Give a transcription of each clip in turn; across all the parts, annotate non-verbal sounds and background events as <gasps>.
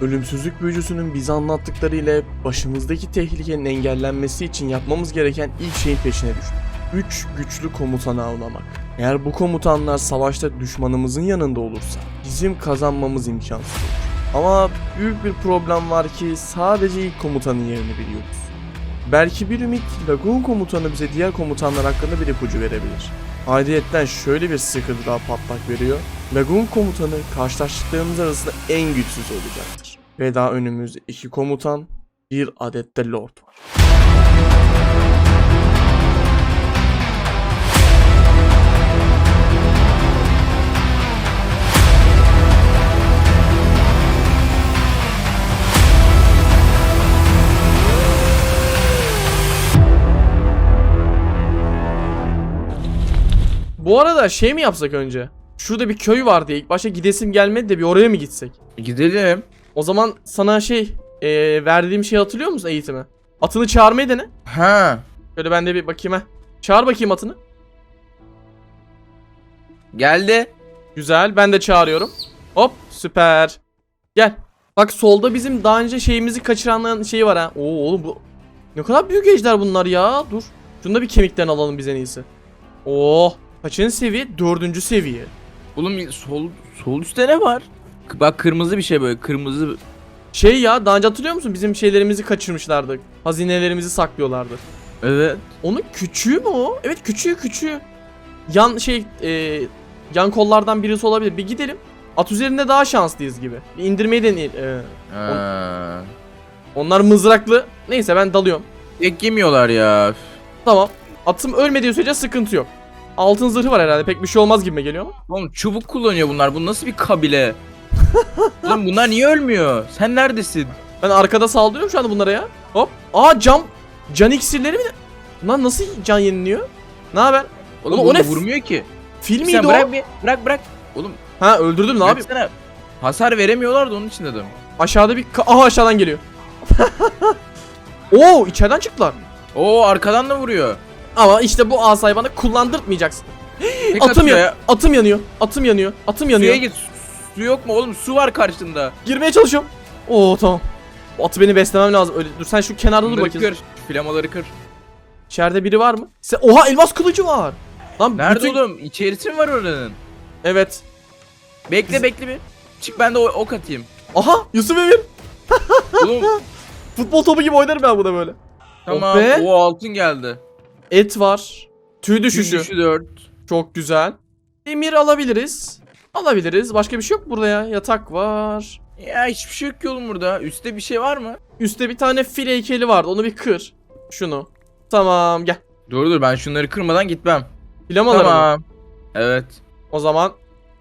Ölümsüzlük büyücüsünün bize anlattıkları ile başımızdaki tehlikenin engellenmesi için yapmamız gereken ilk şeyin peşine düştük. Üç güçlü komutanı avlamak. Eğer bu komutanlar savaşta düşmanımızın yanında olursa bizim kazanmamız imkansız olur. Ama büyük bir problem var ki sadece ilk komutanın yerini biliyoruz. Belki bir ümit Lagoon komutanı bize diğer komutanlar hakkında bir ipucu verebilir. Ayrıyetten şöyle bir sıkıntı daha patlak veriyor. Lagoon komutanı karşılaştıklarımız arasında en güçsüz olacaktır. Ve daha önümüzde iki komutan, bir adet de lord var. Bu arada şey mi yapsak önce? Şurada bir köy var diye ilk başta gidesim gelmedi de bir oraya mı gitsek? Gidelim. O zaman sana şey eee, verdiğim şeyi hatırlıyor musun eğitimi? Atını çağırmayı dene. Ha. Şöyle ben de bir bakayım ha. Çağır bakayım atını. Geldi. Güzel ben de çağırıyorum. Hop süper. Gel. Bak solda bizim daha önce şeyimizi kaçıranların şeyi var ha. Oo oğlum bu ne kadar büyük ejder bunlar ya. Dur. Şunu da bir kemikten alalım biz en iyisi. Oh. Kaçıncı seviye? Dördüncü seviye. Oğlum sol sol üstte ne var? Bak kırmızı bir şey böyle kırmızı. Şey ya daha önce hatırlıyor musun? Bizim şeylerimizi kaçırmışlardı. Hazinelerimizi saklıyorlardı. Evet. Onun küçüğü mü o? Evet küçüğü küçüğü. Yan şey e, yan kollardan birisi olabilir. Bir gidelim. At üzerinde daha şanslıyız gibi. Bir indirmeyi deneyelim. Ha. onlar mızraklı. Neyse ben dalıyorum. Tek yemiyorlar ya. Tamam. Atım ölmediği sürece sıkıntı yok. Altın zırhı var herhalde. Pek bir şey olmaz gibi geliyor ama. Oğlum çubuk kullanıyor bunlar. Bu nasıl bir kabile? Oğlum bunlar niye ölmüyor? Sen neredesin? Ben arkada saldırıyorum şu anda bunlara ya. Hop. Aa cam. Can iksirleri mi? Bunlar nasıl can yeniliyor? Ne haber? Oğlum, Oğlum, o ne? vurmuyor ki. Film miydi o? bırak bir bırak bırak. Oğlum Ha öldürdüm ne yapayım? Hasar veremiyorlar da onun için dedim. Aşağıda bir... Aha aşağıdan geliyor. <laughs> Oo içeriden çıktılar. Oo arkadan da vuruyor. Ama işte bu asayı bana kullandırtmayacaksın. <gasps> Atım ya. Atım yanıyor. Atım yanıyor. Atım yanıyor. Suya git. Su yok mu oğlum? Su var karşında. Girmeye çalışıyorum. Oo tamam. Bu atı beni beslemem lazım. Öyle dur sen şu kenarda dur Bunları bakayım. kır. Flamaları kır. İçeride biri var mı? Sen... Oha elmas kılıcı var. Lan Nerede bütün- oğlum? İçerisi mi var oranın? Evet. Bekle Biz- bekle bir. Çık ben de o- ok atayım. Aha Yusuf Emir. <laughs> Oğlum Futbol topu gibi oynarım ben buna böyle. tamam. be. O altın geldi. Et var. Tüy. Düşüşü 4. Çok güzel. Demir alabiliriz. Alabiliriz. Başka bir şey yok burada ya. Yatak var. Ya hiçbir şey yok ki oğlum burada. Üstte bir şey var mı? Üstte bir tane fil heykeli vardı. Onu bir kır. Şunu. Tamam gel. Dur dur ben şunları kırmadan gitmem. Flamaları mı? Tamam. Evet. O zaman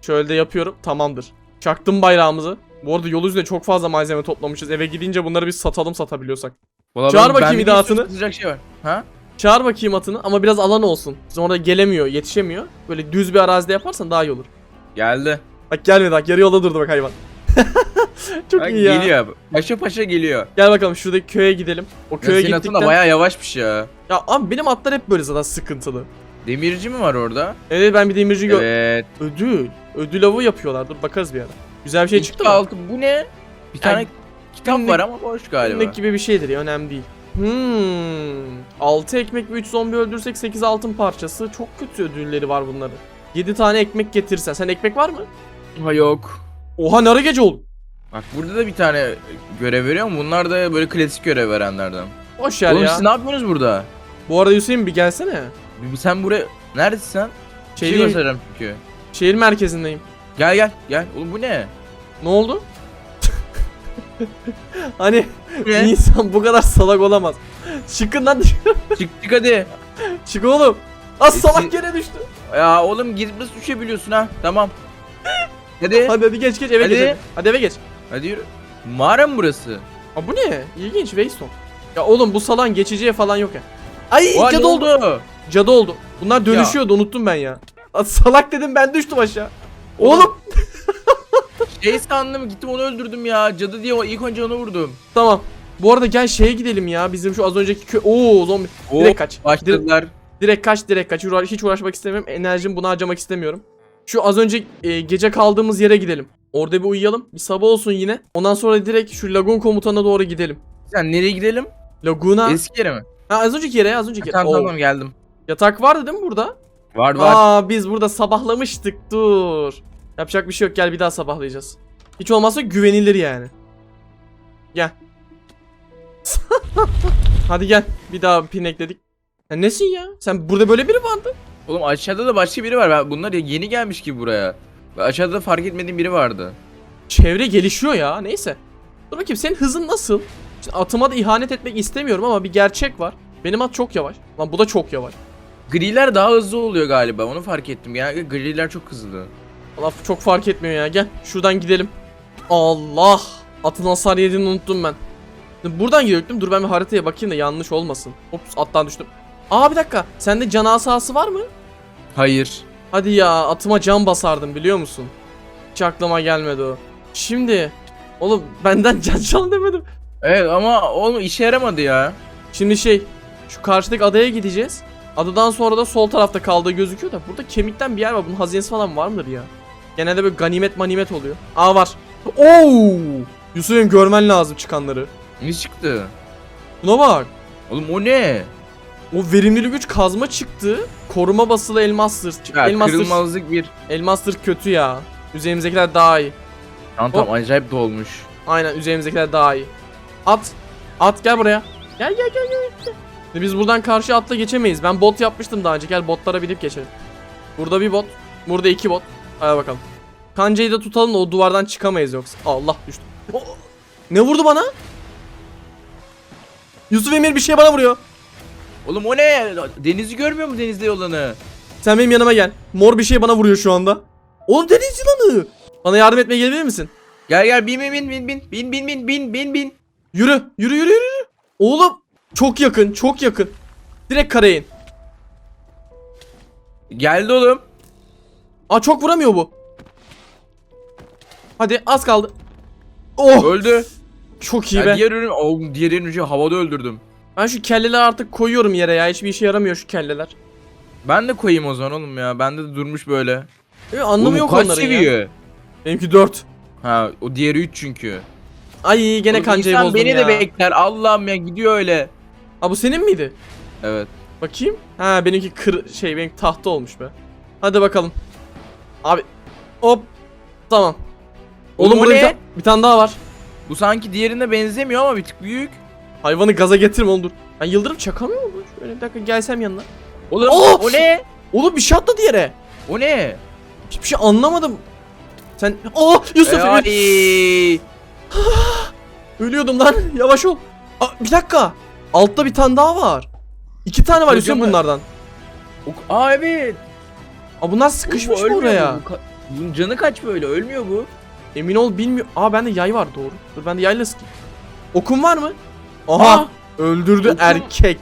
şöyle de yapıyorum. Tamamdır. Çaktım bayrağımızı. Bu arada yol üzerinde çok fazla malzeme toplamışız. Eve gidince bunları bir satalım satabiliyorsak. Vallahi Çağır ben- bakayım bende bir de bir atını. sürü Sıcak şey var. Ha? Çağır bakayım atını ama biraz alan olsun. Sonra gelemiyor, yetişemiyor. Böyle düz bir arazide yaparsan daha iyi olur. Geldi. Bak gelmedi bak yarı yolda durdu bak hayvan. <laughs> çok Bak, iyi ya. Geliyor. Paşa paşa geliyor. Gel bakalım şuradaki köye gidelim. O Ya köye senin atın gittikten... da bayağı yavaşmış ya. Ya abi benim atlar hep böyle zaten sıkıntılı. Demirci mi var orada? Evet ben bir demirci gör... Evet. Ödül. Ödül avı yapıyorlar. Dur bakarız bir ara. Güzel bir şey çıktı mı? altı. Bu ne? Bir tane kitap günlük- var ama boş galiba. Günlük gibi bir şeydir ya önemli değil. Hmm. 6 ekmek ve 3 zombi öldürsek 8 altın parçası. Çok kötü ödülleri var bunların. 7 tane ekmek getirsen. Sen ekmek var mı? Ha yok. Oha nara gece oldu. Bak burada da bir tane görev veriyor ama bunlar da böyle klasik görev verenlerden. Boş ver Oğlum ya. siz ne yapıyorsunuz burada? Bu arada Hüseyin bir gelsene. Bir- Sen buraya neredesin sen? Şey Şehir, göstereceğim çünkü. şehir merkezindeyim. Gel gel gel. Oğlum bu ne? Ne oldu? <laughs> hani ne? insan bu kadar salak olamaz. Çıkın lan dışarı. çık çık hadi. Çık oğlum. Az E, salak gene düştü. Ya oğlum gidip nasıl düşebiliyorsun ha? Tamam. <laughs> Hadi. Hadi hadi geç geç eve Hadi. geç. Hadi. hadi eve geç. Hadi yürü. Mağara mı burası? Aa bu ne? İlginç Waystone. Ya oğlum bu salan geçiciye falan yok ya. Ay Oha, ne cadı oldu. oldu? Cadı oldu. Bunlar dönüşüyordu unuttum ben ya. Aa, salak dedim ben düştüm aşağı. Oğlum. Oğlum. <laughs> Şey sandım gittim onu öldürdüm ya. Cadı diye o ilk önce onu vurdum. Tamam. Bu arada gel şeye gidelim ya. Bizim şu az önceki kö... Oo zombi. Oo, Direkt kaç. Direkt, Başladılar. Direkt kaç direkt kaç. Uğra- hiç uğraşmak istemiyorum. Enerjimi buna harcamak istemiyorum. Şu az önce e, gece kaldığımız yere gidelim. Orada bir uyuyalım. Bir sabah olsun yine. Ondan sonra direkt şu lagun komutanına doğru gidelim. Sen nereye gidelim? Laguna. Eski yere mi? Ha, az önceki yere az önceki yere. Tamam Oo. tamam geldim. Yatak vardı değil mi burada? Var var. Aa biz burada sabahlamıştık dur. Yapacak bir şey yok gel bir daha sabahlayacağız. Hiç olmazsa güvenilir yani. Gel. <laughs> Hadi gel bir daha pin Ya nesin ya? Sen burada böyle biri vardı. Oğlum aşağıda da başka biri var. Ben- Bunlar yeni gelmiş gibi buraya. Aşağıda da fark etmediğim biri vardı. Çevre gelişiyor ya neyse. Dur bakayım senin hızın nasıl? Şimdi atıma da ihanet etmek istemiyorum ama bir gerçek var. Benim at çok yavaş. Lan bu da çok yavaş. Griler daha hızlı oluyor galiba. Onu fark ettim. Genellikle griler çok hızlı. Allah çok fark etmiyor ya. Gel şuradan gidelim. Allah! Atın hasar yediğini unuttum ben. Şimdi Buradan gidiyordum. Dur ben bir haritaya bakayım da yanlış olmasın. Ops attan düştüm. Aa bir dakika. Sende can asası var mı? Hayır. Hadi ya atıma can basardım biliyor musun? Hiç aklıma gelmedi o. Şimdi oğlum benden <laughs> can çal demedim. Evet ama oğlum işe yaramadı ya. Şimdi şey şu karşıdaki adaya gideceğiz. Adadan sonra da sol tarafta kaldığı gözüküyor da burada kemikten bir yer var. Bunun hazinesi falan var mıdır ya? Genelde böyle ganimet manimet oluyor. Aa var. Oo! Yusuf'un görmen lazım çıkanları. Ne çıktı? Buna bak. Oğlum o ne? O verimlilik güç kazma çıktı. Koruma basılı elmastır. Ya elmastır, kırılmazlık bir. elmastır kötü ya. Üzerimizdekiler daha iyi. Tamam tamam acayip dolmuş. Aynen üzerimizdekiler daha iyi. At. At gel buraya. Gel gel gel gel. Şimdi Biz buradan karşı atla geçemeyiz. Ben bot yapmıştım daha önce. Gel botlara binip geçelim. Burada bir bot. Burada iki bot. Hadi bakalım. Kancayı da tutalım da o duvardan çıkamayız yoksa. Allah düştü. Ne vurdu bana? Yusuf Emir bir şey bana vuruyor. Oğlum o ne? Denizi görmüyor mu denizde olanı? Sen benim yanıma gel. Mor bir şey bana vuruyor şu anda. Oğlum deniz yılanı. Bana yardım etmeye gelebilir misin? Gel gel bin bin bin bin bin bin bin bin bin bin bin. Yürü, yürü, yürü, yürü. Oğlum çok yakın, çok yakın. Direkt kareye in. Geldi oğlum. Aa çok vuramıyor bu. Hadi az kaldı. Oh Öldü. çok iyi Ya be. diğer ürün, oğlum diğer ürünü havada öldürdüm. Ben şu kelleleri artık koyuyorum yere ya. Hiçbir işe yaramıyor şu kelleler. Ben de koyayım o zaman oğlum ya. Bende de durmuş böyle. Ee, anlamı Oğlum yok kaç onların ya. seviye? Benimki 4. Ha o diğeri 3 çünkü. Ay gene Oğlum kancayı insan bozdum beni ya. de bekler. Allah'ım ya gidiyor öyle. Aa bu senin miydi? Evet. Bakayım. Ha benimki kır şey benimki tahta olmuş be. Hadi bakalım. Abi hop. Tamam. Oğlum, Oğlum, o burada bir, ne? ta- bir tane daha var. Bu sanki diğerine benzemiyor ama bir tık büyük. Hayvanı gaza getirme oğlum dur. Ben yıldırım çakamıyor mu? Şöyle bir dakika gelsem yanına. Oğlum Oh! o ne? Oğlum bir şey atladı yere. O ne? Hiçbir şey anlamadım. Sen... Oh Yusuf! E, ay. <gasps> Ölüyordum lan. Yavaş ol. Aa, bir dakika. Altta bir tane daha var. İki tane var Yusuf Kocaman. bunlardan. Aa evet. Aa, bunlar sıkışmış bu mı oraya? Bu, Bu ka- bunun canı kaç böyle? Ölmüyor bu. Emin ol bilmiyor. Aa bende yay var doğru. Dur bende yayla sıkayım. Okun var mı? Aha. Aa! Öldürdü Okum- erkek.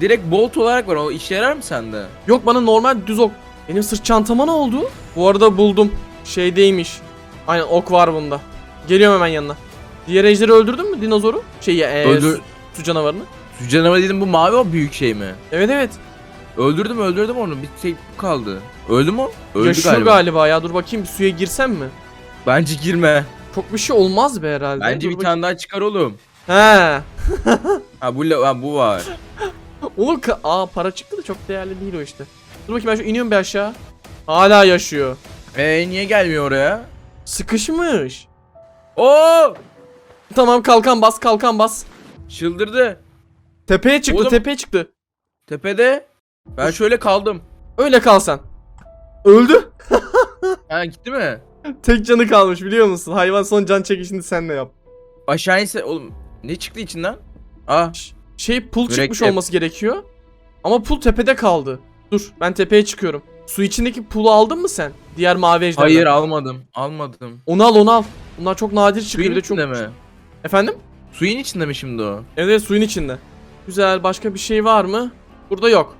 Direkt bolt olarak var. O işe yarar mı sende? Yok bana normal düz ok. Benim sırt çantama ne oldu? Bu arada buldum. Şeydeymiş. Aynen ok var bunda. Geliyorum hemen yanına. Diğer ejderi öldürdün mü dinozoru? Şeyi ee, Öldür- su, su canavarını. Şu canavar dedim bu mavi o büyük şey mi? Evet evet. Öldürdüm öldürdüm onu. Bir tek bu kaldı. Öldü mü? Öldü Yaşıyor galiba. galiba. ya. Dur bakayım bir suya girsem mi? Bence girme. Çok bir şey olmaz be herhalde. Bence Dur bir bakayım. tane daha çıkar oğlum. He. Ha bu la- ha, bu var. Oğlum ka- aa para çıktı da çok değerli değil o işte. Dur bakayım ben şu iniyorum bir aşağı. Hala yaşıyor. Ee niye gelmiyor oraya? Sıkışmış. Oo! Tamam kalkan bas kalkan bas. Çıldırdı. Tepeye çıktı Oğlum- tepeye çıktı. Tepede. Ben şöyle kaldım. Öyle kal sen. Öldü. Ha gitti mi? Tek canı kalmış biliyor musun? Hayvan son can çekişini senle yap. Aşağı inse oğlum ne çıktı içinden? Aa Şey pul çıkmış Mürekkep. olması gerekiyor. Ama pul tepede kaldı. Dur ben tepeye çıkıyorum. Su içindeki pulu aldın mı sen? Diğer mavi ejderden. hayır almadım. Almadım. Onu al onu al. Bunlar çok nadir çıkıyor. Suyun bir de çok... içinde mi? Efendim? Suyun içinde mi şimdi o? Evet, evet suyun içinde. Güzel başka bir şey var mı? Burada yok.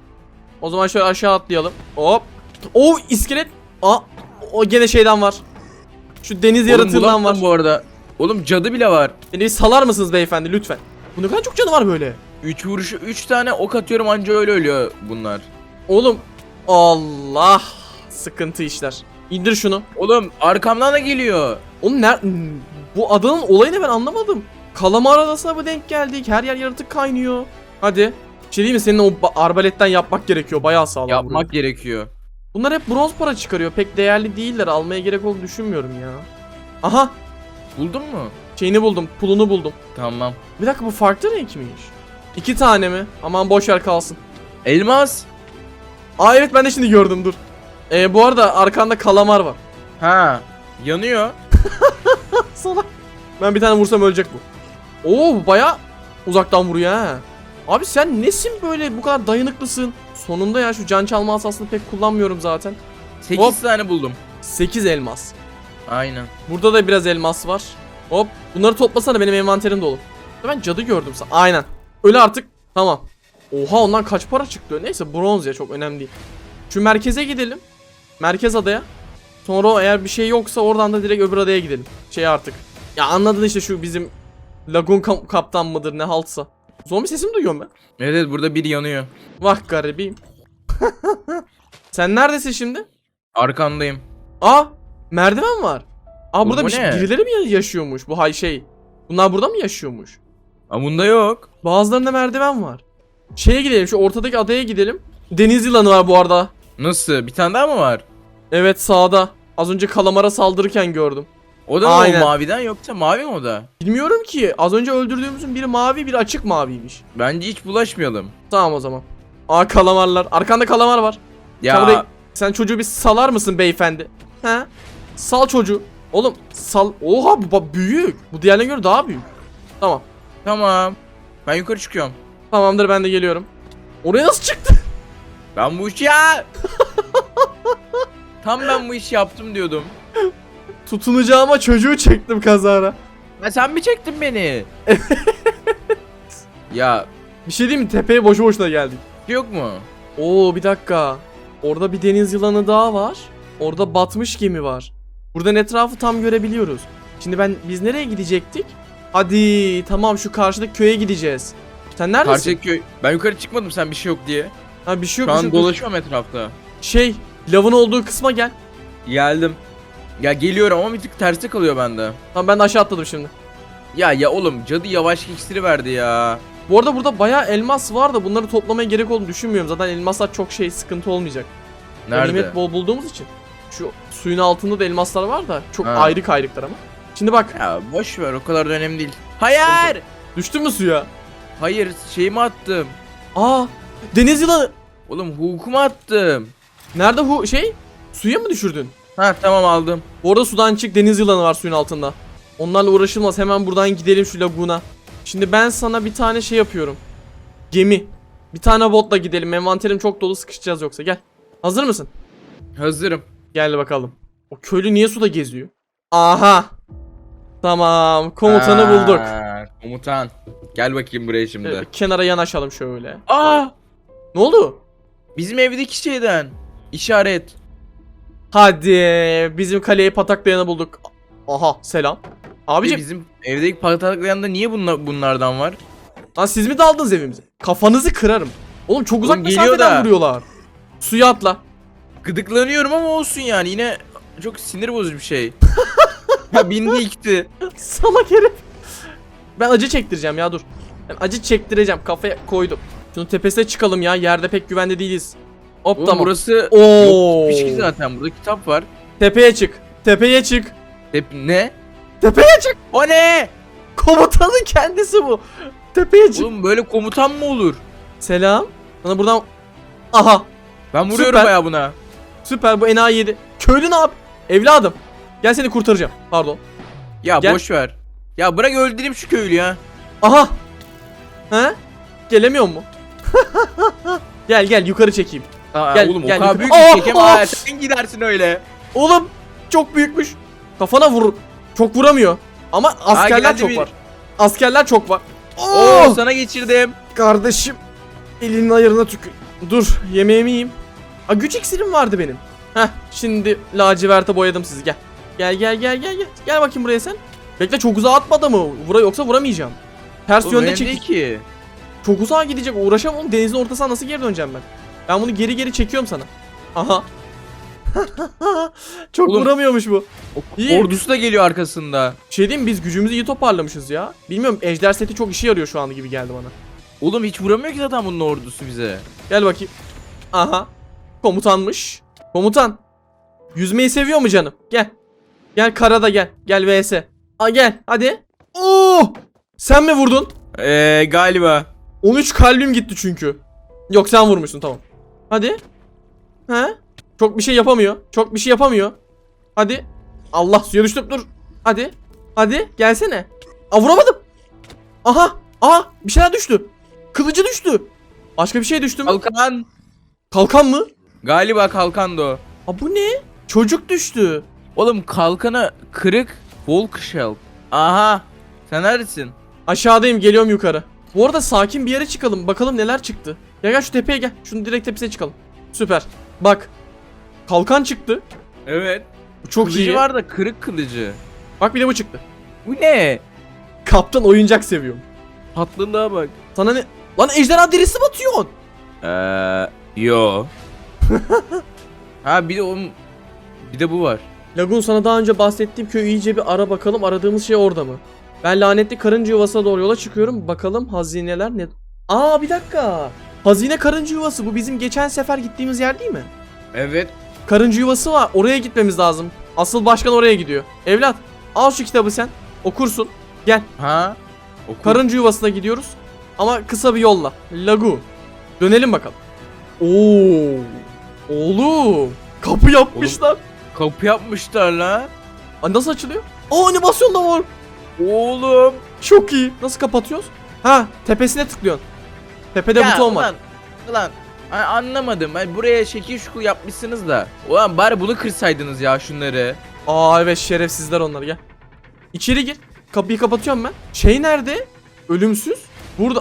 O zaman şöyle aşağı atlayalım. Hop. O iskelet. Aa, o gene şeyden var. Şu deniz Oğlum yaratığından var. bu arada. Oğlum cadı bile var. Beni salar mısınız beyefendi lütfen? Bu ne kadar çok canı var böyle. 3 vuruşu 3 tane ok atıyorum anca öyle ölüyor bunlar. Oğlum Allah sıkıntı işler. İndir şunu. Oğlum arkamdan da geliyor. Oğlum ner bu adanın olayını ben anlamadım. Kalamar adasına mı denk geldik? Her yer yaratık kaynıyor. Hadi. Bir şey değil mi? Senin o ba- arbaletten yapmak gerekiyor. Bayağı sağlam. Yapmak vuruyor. gerekiyor. Bunlar hep bronz para çıkarıyor. Pek değerli değiller. Almaya gerek olduğunu düşünmüyorum ya. Aha. Buldun mu? Şeyini buldum. Pulunu buldum. Tamam. Bir dakika bu farklı renk miymiş? İki tane mi? Aman boş ver kalsın. Elmas. Aa evet ben de şimdi gördüm dur. Ee, bu arada arkanda kalamar var. Ha. Yanıyor. <laughs> Salak. Ben bir tane vursam ölecek bu. Oo bu baya uzaktan vuruyor ha. Abi sen nesin böyle bu kadar dayanıklısın? Sonunda ya şu can çalma asasını pek kullanmıyorum zaten. 8 Hop. tane buldum. 8 elmas. Aynen. Burada da biraz elmas var. Hop bunları toplasana benim envanterim dolu. Ben cadı gördüm sa. Aynen. Öyle artık. Tamam. Oha ondan kaç para çıktı? Neyse bronz ya çok önemli değil. Şu merkeze gidelim. Merkez adaya. Sonra eğer bir şey yoksa oradan da direkt öbür adaya gidelim. Şey artık. Ya anladın işte şu bizim Lagoon kam- kaptan mıdır ne haltsa. Zombi sesimi duyuyorum ben. Evet, evet burada biri yanıyor. Vah garibim. <laughs> Sen neredesin şimdi? Arkandayım. Aa merdiven var. Aa Oğlum burada bu bir, şey- ne? birileri mi yaşıyormuş bu hay şey? Bunlar burada mı yaşıyormuş? Ama bunda yok. Bazılarında merdiven var. Şeye gidelim şu ortadaki adaya gidelim. Deniz yılanı var bu arada. Nasıl? Bir tane daha mı var? Evet sağda. Az önce kalamara saldırırken gördüm. O da mı Aynen. o maviden yoksa mavi mi o da? Bilmiyorum ki. Az önce öldürdüğümüzün biri mavi biri açık maviymiş. Bence hiç bulaşmayalım. Tamam o zaman. Aa kalamarlar. Arkanda kalamar var. Ya Sen, buraya- sen çocuğu bir salar mısın beyefendi? He? Sal çocuğu. Oğlum sal. Oha bu büyük. Bu diğerlerine göre daha büyük. Tamam. tamam. Ben yukarı çıkıyorum. Tamamdır ben de geliyorum. Oraya nasıl çıktı? <laughs> Ben bu işi ya. <laughs> Tam ben bu işi yaptım diyordum. Tutunacağıma çocuğu çektim kazara. Ya sen mi çektin beni? <laughs> ya Bir şey diyeyim mi? Tepeye boşu boşuna geldik. yok mu? Oo bir dakika. Orada bir deniz yılanı daha var. Orada batmış gemi var. Buradan etrafı tam görebiliyoruz. Şimdi ben biz nereye gidecektik? Hadi tamam şu karşıdaki köye gideceğiz. Sen neredesin? Karşıdaki köy. Ben yukarı çıkmadım sen bir şey yok diye. Ha bir şey Şu yok. bir an şey dolaşıyorum etrafta. Şey, lavın olduğu kısma gel. Geldim. Ya geliyorum ama bir tık terste kalıyor bende. Tamam ben de aşağı atladım şimdi. Ya ya oğlum cadı yavaş iksiri verdi ya. Bu arada burada bayağı elmas var da bunları toplamaya gerek olduğunu düşünmüyorum. Zaten elmaslar çok şey sıkıntı olmayacak. Nerede? Nimet bol bulduğumuz için. Şu suyun altında da elmaslar var da çok Ha. ayrı kayrıklar ama. Şimdi bak Ya boş ver o kadar da önemli değil. Hayır! düştün mü suya? Hayır şeyimi attım. Aa deniz yılanı. Oğlum hukumu attım. Nerede hu şey? Suya mı düşürdün? Ha tamam aldım. Bu arada sudan çık deniz yılanı var suyun altında. Onlarla uğraşılmaz. Hemen buradan gidelim şu laguna. Şimdi ben sana bir tane şey yapıyorum. Gemi. Bir tane botla gidelim. Envanterim çok dolu sıkışacağız yoksa. Gel. Hazır mısın? Hazırım. Gel bakalım. O köylü niye suda geziyor? Aha. Tamam. Komutanı Aa, bulduk. Komutan. Gel bakayım buraya şimdi. Şöyle kenara yanaşalım şöyle. Aa! Ne oldu? Bizim evdeki şeyden. İşaret. Hadi. Bizim kaleyi pataklayana bulduk. Aha selam. Abi Abicim bizim evdeki pataklayan da niye bunla- bunlardan var? lan siz mi daldınız evimize? Kafanızı kırarım. Oğlum çok uzak Oğlum mesafeden da. vuruyorlar. Suya atla. Gıdıklanıyorum ama olsun yani yine çok sinir bozucu bir şey. <laughs> ya bindi ikti. Salak herif. Ben acı çektireceğim ya dur. Ben acı çektireceğim kafaya koydum. Şunun tepesine çıkalım ya yerde pek güvende değiliz. Hop Oğlum tamam. burası Oo. yok ki zaten burada kitap var. Tepeye çık. Tepeye çık. Hep ne? Tepeye çık. O ne? Komutanın kendisi bu. Tepeye çık. Oğlum böyle komutan mı olur? Selam. Sana buradan... Aha. Ben vuruyorum Süper. bayağı buna. Süper bu enayi yedi. Köylü ne yap? Evladım. Gel seni kurtaracağım. Pardon. Ya Gel. boş ver. Ya bırak öldüreyim şu köylü ya. Aha. He? Gelemiyor mu? <laughs> gel gel yukarı çekeyim. Aa, Gel, oğlum gel, o kadar büyük Aa, bir çekemem. aa! Ha, Sen gidersin öyle. Oğlum çok büyükmüş. Kafana vur. Çok vuramıyor. Ama askerler geldi çok bir- var. Askerler çok var. Oo Oo! sana geçirdim. Kardeşim. Elinin ayarına tükür. Dur yemeğimi yiyeyim. Aa güç iksirim vardı benim. Heh şimdi laciverte boyadım sizi gel. Gel gel gel gel gel. Gel bakayım buraya sen. Bekle çok uzağa atmadı mı? Vura yoksa vuramayacağım. Ters Oğlum yönde önemli çek. değil ki. Çok uzağa gidecek. Uğraşamam. Denizin ortasına nasıl geri döneceğim ben? Ben bunu geri geri çekiyorum sana. Aha. <laughs> Çok Oğlum. vuramıyormuş bu. İyi. Ordusu da geliyor arkasında. Şey diyeyim biz gücümüzü iyi toparlamışız ya. Bilmiyorum ejder seti çok işe yarıyor şu anda gibi geldi bana. Oğlum hiç vuramıyor ki zaten bunun ordusu bize. Gel bakayım. Aha. Komutanmış. Komutan. Yüzmeyi seviyor mu canım? Gel. Gel karada gel. Gel vs. Aa gel hadi. Oo! Sen mi vurdun? Eee galiba. 13 kalbim gitti çünkü. Yok sen vurmuşsun tamam. Hadi. He? Çok bir şey yapamıyor. Çok bir şey yapamıyor. Hadi. Allah suya düştüm dur. Hadi. Hadi gelsene. Aa vuramadım. Aha. Aha bir şeyler düştü. Kılıcı düştü. Başka bir şey düştü mü? Kalkan. Kalkan mı? Galiba kalkan da o. Aa bu ne? Çocuk düştü. Oğlum kalkanı kırık. Volkshell. Aha. Sen neredesin? Aşağıdayım geliyorum yukarı. Bu arada sakin bir yere çıkalım. Bakalım neler çıktı. Gel gel şu tepeye gel. Şunu direkt tepesine çıkalım. Süper. Bak. Kalkan çıktı. Evet. Bu çok kılıcı iyi. var da kırık kılıcı. Bak bir de bu çıktı. Bu ne? Kaptan oyuncak seviyorum. Tatlılığa bak. Sana ne? Lan ejderha derisi mi atıyorsun? Eee yo. <laughs> ha bir de onun bir de bu var. Lagun sana daha önce bahsettiğim köyü iyice bir ara bakalım. Aradığımız şey orada mı? Ben lanetli karınca yuvasına doğru yola çıkıyorum. Bakalım hazineler ne? Aa bir dakika. Hazine karınca yuvası. Bu bizim geçen sefer gittiğimiz yer değil mi? Evet. Karınca yuvası var. Oraya gitmemiz lazım. Asıl başkan oraya gidiyor. Evlat al şu kitabı sen. Okursun. Gel. Ha? Oku. Karınca yuvasına gidiyoruz. Ama kısa bir yolla. Lagoon. Dönelim bakalım. Oo. Oğlum. Kapı yapmışlar. Kapı yapmışlar la. Aa, nasıl açılıyor? Aa animasyon da var. Oğlum. Çok iyi. Nasıl kapatıyoruz? Ha tepesine tıklıyorsun. Tepede buton var. Ulan, ulan ay, anlamadım. Ay, buraya şekil şukul yapmışsınız da. Ulan bari bunu kırsaydınız ya şunları. Aa evet şerefsizler onlar gel. İçeri gir. Kapıyı kapatıyorum ben. Şey nerede? Ölümsüz. Burada.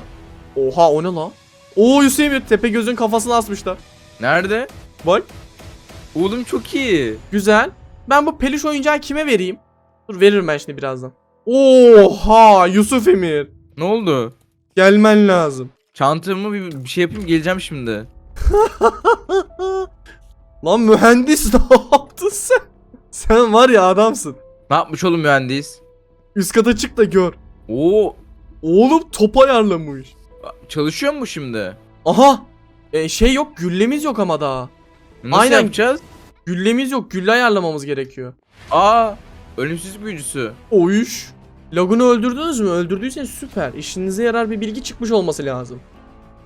Oha o ne la? Oo Hüseyin tepe gözün kafasına asmışlar. Nerede? Bak. Oğlum çok iyi. Güzel. Ben bu peluş oyuncağı kime vereyim? Dur veririm ben şimdi birazdan. Oha Yusuf Emir. Ne oldu? Gelmen lazım. Çantamı bir, bir şey yapayım geleceğim şimdi. <laughs> Lan mühendis <laughs> ne yaptın sen? Sen var ya adamsın. Ne yapmış oğlum mühendis? Üst kata çık da gör. Oo Oğlum top ayarlamış. çalışıyor mu şimdi? Aha. E, şey yok güllemiz yok ama daha. Nasıl Aynen. yapacağız? Güllemiz yok. Gülle ayarlamamız gerekiyor. Aa ölümsüz büyücüsü. Oyuş. Lagun'u öldürdünüz mü? Öldürdüyseniz süper. İşinize yarar bir bilgi çıkmış olması lazım.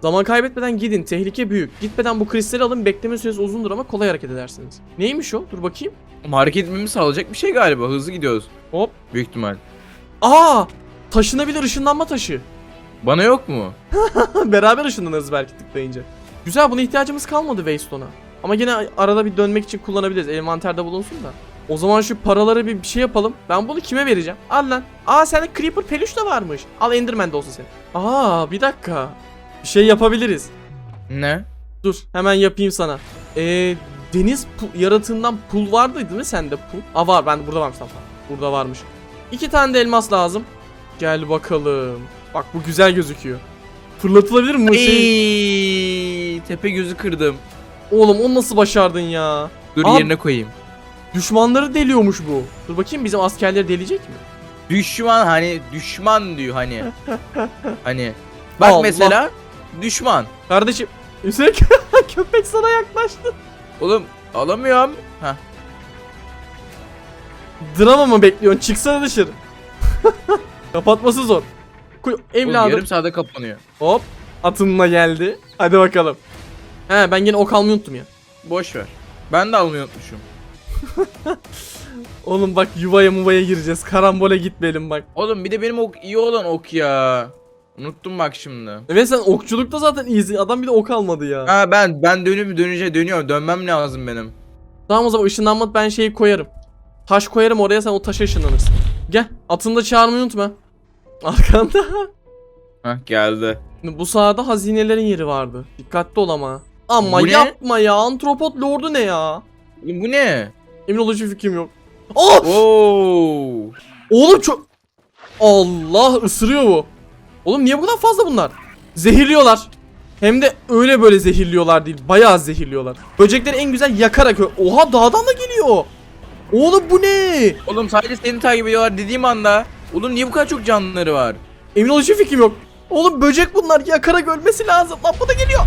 Zaman kaybetmeden gidin. Tehlike büyük. Gitmeden bu kristali alın. Bekleme süresi uzundur ama kolay hareket edersiniz. Neymiş o? Dur bakayım. Ama hareket etmemi sağlayacak bir şey galiba. Hızlı gidiyoruz. Hop. Büyük ihtimal. Aa! Taşınabilir ışınlanma taşı. Bana yok mu? <laughs> Beraber ışınlanırız belki tıklayınca. Güzel buna ihtiyacımız kalmadı Waystone'a. Ama yine arada bir dönmek için kullanabiliriz. Envanterde bulunsun da. O zaman şu paraları bir, şey yapalım. Ben bunu kime vereceğim? Al lan. Aa sende Creeper peluş da varmış. Al Enderman de olsun senin. Aa bir dakika. Bir şey yapabiliriz. Ne? Dur hemen yapayım sana. Ee, deniz pu- yaratığından pul vardı değil mi sende pul? Aa var ben burada varmış tamam. Burada varmış. İki tane de elmas lazım. Gel bakalım. Bak bu güzel gözüküyor. Fırlatılabilir mi bu şey? Eee, tepe gözü kırdım. Oğlum onu nasıl başardın ya? Dur Abi- yerine koyayım. Düşmanları deliyormuş bu. Dur bakayım bizim askerleri deleyecek mi? Düşman hani düşman diyor hani. <laughs> hani. Bak Allah. mesela düşman. Kardeşim <laughs> Hüseyin <laughs> köpek sana yaklaştı. Oğlum alamıyorum. Heh. Drama mı bekliyorsun? Çıksana dışarı. Kapatması zor. Oğlum, evladım. yarım saate kapanıyor. Hop. Atınla geldi. Hadi bakalım. He ben yine ok almayı unuttum ya. Boş ver. Ben de almayı unutmuşum. <laughs> Oğlum bak yuvaya muvaya gireceğiz. Karambole gitmeyelim bak. Oğlum bir de benim ok iyi olan ok ya. Unuttum bak şimdi. Evet sen okçulukta zaten iyisin. Adam bir de ok almadı ya. Ha ben ben dönüp dönünce dönüyorum. Dönmem lazım benim. Tamam o zaman ışınlanma ben şeyi koyarım. Taş koyarım oraya sen o taşa ışınlanırsın. Gel atını da çağırmayı unutma. <laughs> Arkanda. Hah geldi. Bu sahada hazinelerin yeri vardı. Dikkatli ol ama. Ama Bu ne? yapma ya. Antropot lordu ne ya? Bu ne? Emin ol hiçbir fikrim yok. Oh! Oo. Oğlum çok... Allah ısırıyor bu. Oğlum niye bu kadar fazla bunlar? Zehirliyorlar. Hem de öyle böyle zehirliyorlar değil. Bayağı zehirliyorlar. Böcekleri en güzel yakarak Oha dağdan da geliyor. Oğlum bu ne? Oğlum sadece seni takip ediyorlar dediğim anda. Oğlum niye bu kadar çok canlıları var? Emin ol hiçbir fikrim yok. Oğlum böcek bunlar yakarak ölmesi lazım. Lan bu da geliyor.